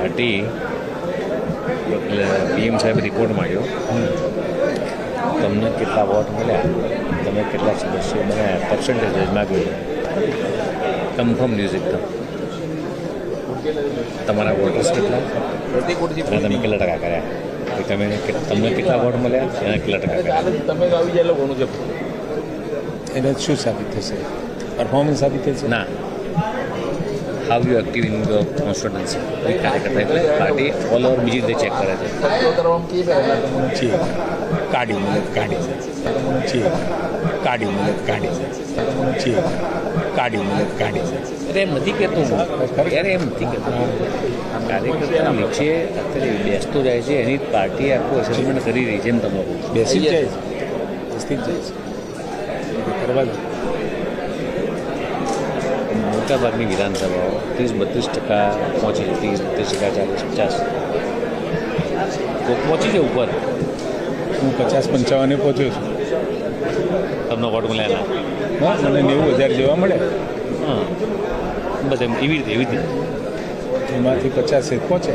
Party એટલે PM સાહેબ report માંગ્યો. તમને કેટલા વોટ મળ્યા? તમે કેટલા સદસ્યો બન્યા? પર્સન્ટેજ માગ્યું કન્ફર્મ ન્યૂઝ એકદમ. તમારા વોટર્સ કેટલા? અને તમે કેટલા ટકા કર્યા? કે તમે તમને કેટલા વોટ મળ્યા? અને કેટલા ટકા કર્યા? તમે આવી જાય એને શું સાબિત થશે? પરફોર્મન્સ સાબિત થશે? ના. How you active in your constituency કાર્યકર્તા એટલે પાર્ટી ઓલ ઓવર બીજી રીતે ચેક કરે છે કાઢી મળે કાઢી છે કાઢી મળે કાઢી છે કાઢી મળે કાઢી છે અરે એમ નથી કહેતો હું યાર એમ નથી કહેતો કાર્યકર્તા નીચે અત્યારે બેસતો જાય છે એની પાર્ટી આખું એસેસમેન્ટ કરી રહી છે એમ તમારું બેસી જ જાય છે બેસી જાય છે કરવા મોટાભાગની વિધાનસભાઓ ત્રીસ બત્રીસ ટકા પહોંચી છે ત્રીસ બત્રીસ ટકા ચાલીસ પચાસ. તો પહોંચી છે ઉપર? હું પચાસ પંચાવને પહોંચ્યો છું. તમને વોટ મળ્યા હા મને નેવું હજાર જેવા મળે હા. બસ એમ એવી રીતે એવી રીતે. એમાંથી પચાસ એક પહોંચે